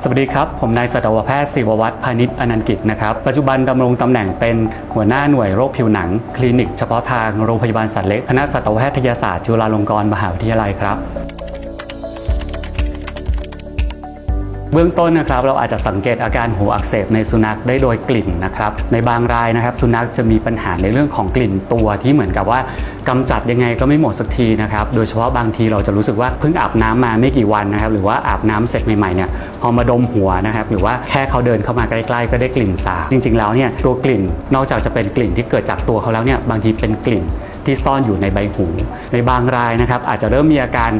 สวัสดีครับ ผมนายสัตวแพทย์ศิววัฒน์พานิชอนันต์กิจนะครับ ปัจจุบันดำรงตำแหน่งเป็นหัวหน้าหน่วยโรคผิวหนัง คลินิกเฉพาะทางโรงพยาบาลสัตว์เล็ก คณะสัตวแพทยศาสตร์จุฬาลงกรณ์มหาวิทยาลัยครับ เบื้องต้นนะครับเราอาจจะสังเกตอาการหูอักเสบในสุนัขได้โดยกลิ่นนะครับในบางรายนะครับ สุนัขจะมีปัญหาในเรื่องของกลิ่นตัวที่เหมือนกับว่ากำจัดยังไงก็ไม่หมดสักทีนะครับโดยเฉพาะบางทีเราจะรู้สึกว่าเพิ่งอาบน้ำมาไม่กี่วันนะครับหรือว่าอาบน้ำเสร็จใหม่ๆเนี่ยพอมาดมหัวนะครับหรือว่าแค่เขาเดินเข้ามาใกล้ๆ ก็ได้กลิ่นสาบจริง ๆ แล้วเนี่ยตัวกลิ่นนอกจากจะเป็นกลิ่นที่เกิดจากตัวเขาแล้วเนี่ยบางทีเป็นกลิ่นที่ซ่อนอยู่ในใบหู ในบางรายนะครับอาจจะเริ่มมีอาการ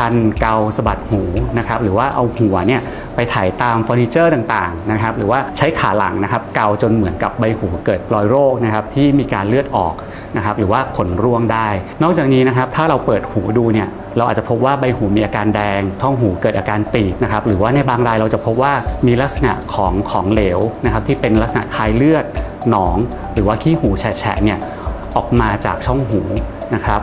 คันเกาสะบัดหูนะครับหรือว่าเอาหัวเนี่ยไปถ่ายตามเฟอร์นิเจอร์ต่างๆนะครับหรือว่าใช้ขาหลังนะครับเกาจนเหมือนกับใบหูเกิดรอยโรคนะครับที่มีการเลือดออกนะครับหรือว่าขนร่วงได้ นอกจากนี้นะครับถ้าเราเปิดหูดูเนี่ยเราอาจจะพบว่าใบหูมีอาการแดง ท้องหูเกิดอาการตีบนะครับหรือว่าในบางรายเราจะพบว่ามีลักษณะของของเหลวนะครับที่เป็นลักษณะคล้ายเลือดหนอง หรือว่าขี้หูแฉะเนี่ยออกมาจากช่องหูนะครับ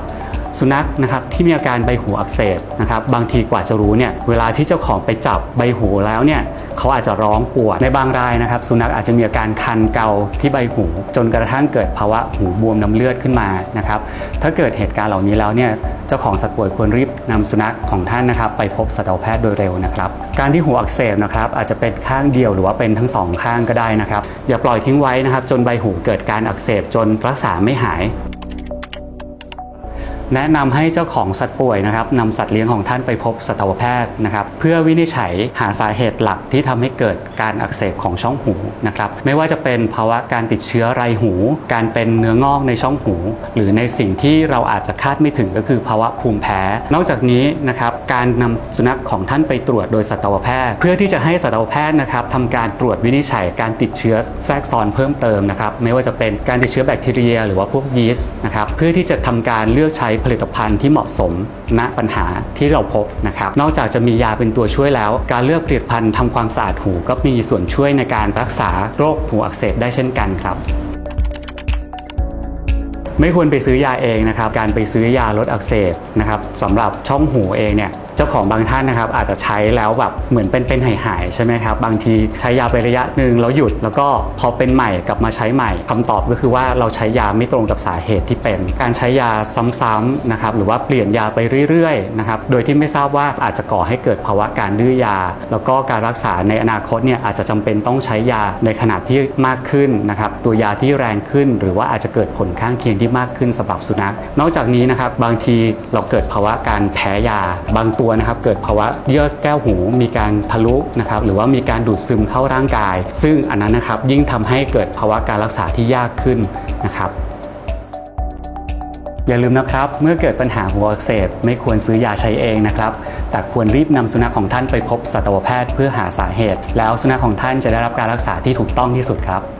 สุนัขนะครับที่มีอาการใบหูอักเสบนะครับบางทีกว่าจะรู้เนี่ยเวลาที่เจ้าของไปจับใบหูแล้วเนี่ยเขาอาจจะร้องปวดในบางรายนะครับ สุนัขอาจจะมีอาการคันเกาที่ใบหู จนกระทั่งเกิดภาวะหูบวมน้ำเลือดขึ้นมานะครับถ้าเกิดเหตุการณ์เหล่านี้แล้วเนี่ยเจ้าของสัตว์ป่วยควรรีบนำสุนัขของท่านนะครับ ไปพบสัตวแพทย์โดยเร็วนะครับการที่หูอักเสบนะครับอาจจะเป็นข้างเดียวหรือว่าเป็นทั้งสองข้างก็ได้นะครับอย่าปล่อยทิ้งไว้นะครับจนใบหูเกิดการอักเสบจนรักษาไม่หาย แนะนำให้เจ้าของสัตว์ป่วยนะครับนำสัตว์เลี้ยงของท่านไปพบสัตวแพทย์นะครับ เพื่อวินิจฉัยหาสาเหตุหลักที่ทำให้เกิดการอักเสบของช่องหูนะครับ ไม่ว่าจะเป็นภาวะการติดเชื้อไรหู การเป็นเนื้องอกในช่องหู หรือในสิ่งที่เราอาจจะคาดไม่ถึงก็คือภาวะภูมิแพ้ นอกจากนี้นะครับการนำสุนัขของท่านไปตรวจโดยสัตวแพทย์ เพื่อที่จะให้สัตวแพทย์นะครับทำการตรวจวินิจฉัยการติดเชื้อแทรกซ้อนเพิ่มเติมนะครับ ไม่ว่าจะเป็นการติดเชื้อแบคทีเรีย หรือว่าพวกยีสต์นะครับเพื่อที่จะทำการเลือกใช้ผลิตภัณฑ์ที่เหมาะสมณปัญหาที่เราพบนะครับ นอกจากจะมียาเป็นตัวช่วยแล้ว การเลือกผลิตภัณฑ์ทำความสะอาดหูก็มีส่วนช่วยในการรักษาโรคหูอักเสบได้เช่นกันครับไม่ควรไปซื้อยาเองนะครับ การไปซื้อยาลดอักเสบนะครับสำหรับช่องหูเองเนี่ย เจ้าของบางท่านนะครับอาจจะใช้แล้วแบบเหมือนเป็นเป็นหายหายใช่ไหมครับบางทีใช้ยาไประยะหนึ่งแล้วหยุด แล้วก็พอเป็นใหม่กลับมาใช้ใหม่คำตอบก็คือว่าเราใช้ยาไม่ตรงกับสาเหตุที่เป็น การใช้ยาซ้ำๆนะครับหรือว่าเปลี่ยนยาไปเรื่อยๆนะครับโดยที่ไม่ทราบว่าอาจจะก่อให้เกิดภาวะการดื้อยา แล้วก็การรักษาในอนาคตเนี่ยอาจจะจำเป็นต้องใช้ยาในขนาดที่มากขึ้นนะครับตัวยาที่แรงขึ้น หรือว่าอาจจะเกิดผลข้างเคียงที่มากขึ้นสำหรับสุนัข นอกจากนี้นะครับบางทีเราเกิดภาวะการแพ้ยาบางตัวนะครับเกิดภาวะเยื่อแก้วหูมีการทะลุนะครับหรือว่ามีการดูดซึมเข้าร่างกาย ซึ่งอันนั้นนะครับยิ่งทำให้เกิดภาวะการรักษาที่ยากขึ้นนะครับอย่าลืมนะครับ เมื่อเกิดปัญหาหัวอักเสบไม่ควรซื้อยาใช้เองนะครับ แต่ควรรีบนำสุนัขของท่านไปพบสัตวแพทย์เพื่อหาสาเหตุ แล้วสุนัขของท่านจะได้รับการรักษาที่ถูกต้องที่สุดครับ